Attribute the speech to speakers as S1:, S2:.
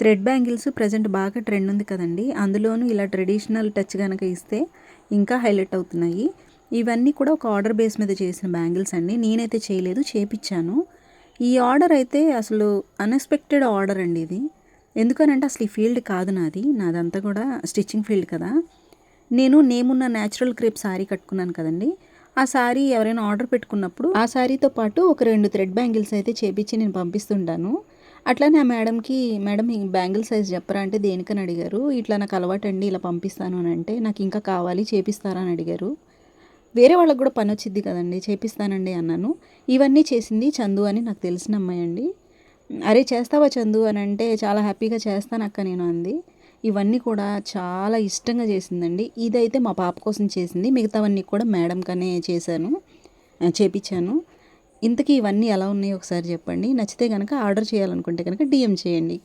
S1: Thread bangles present బాగా trend ఉంది కదండి. అందులోనూ ఇలా ట్రెడిషనల్ టచ్ కనుక ఇస్తే ఇంకా హైలైట్ అవుతున్నాయి. ఇవన్నీ కూడా ఒక ఆర్డర్ బేస్ మీద చేసిన బ్యాంగిల్స్ అండి. నేనైతే చేయలేదు చేపించాను ఈ ఆర్డర్ అయితే అసలు అన్ఎక్స్పెక్టెడ్ ఆర్డర్ అండి ఇది. ఎందుకనంటే అసలు ఈ ఫీల్డ్ కాదు నాది. నాదంతా కూడా స్టిచ్చింగ్ ఫీల్డ్ కదా. నేను నేమున్న న్యాచురల్ క్రేప్ శారీ కట్టుకున్నాను కదండి. ఆ శారీ ఎవరైనా ఆర్డర్ పెట్టుకున్నప్పుడు ఆ శారీతో పాటు ఒక రెండు థ్రెడ్ బ్యాంగిల్స్ అయితే చేపించి నేను పంపిస్తుంటాను. అట్లానే ఆ మేడంకి మేడం ఈ బ్యాంగిల్ సైజ్ చెప్పరా అంటే దేనికని అడిగారు? ఇట్లా నాకు అలవాటండి ఇలా పంపిస్తాను అని అంటే నాకు ఇంకా కావాలి చేపిస్తారా అని అడిగారు. వేరే వాళ్ళకి కూడా పని వచ్చింది కదండి చేపిస్తానండి అన్నాను. ఇవన్నీ చేసింది చందు అని నాకు తెలిసిన అమ్మాయి అండి. అరే చేస్తావా చందు అని అంటే చాలా హ్యాపీగా చేస్తాను అక్క నేను అంది. ఇవన్నీ కూడా చాలా ఇష్టంగా చేసిందండి. ఇదైతే మా పాప కోసం చేసింది మిగతావన్నీ కూడా మేడంకనే చేశాను చేపించాను ఇంతకీ ఇవన్నీ ఎలా ఉన్నాయో ఒకసారి చెప్పండి. నచ్చితే కనుక ఆర్డర్ చేయాలనుకుంటే కనుక డిఎం చేయండి.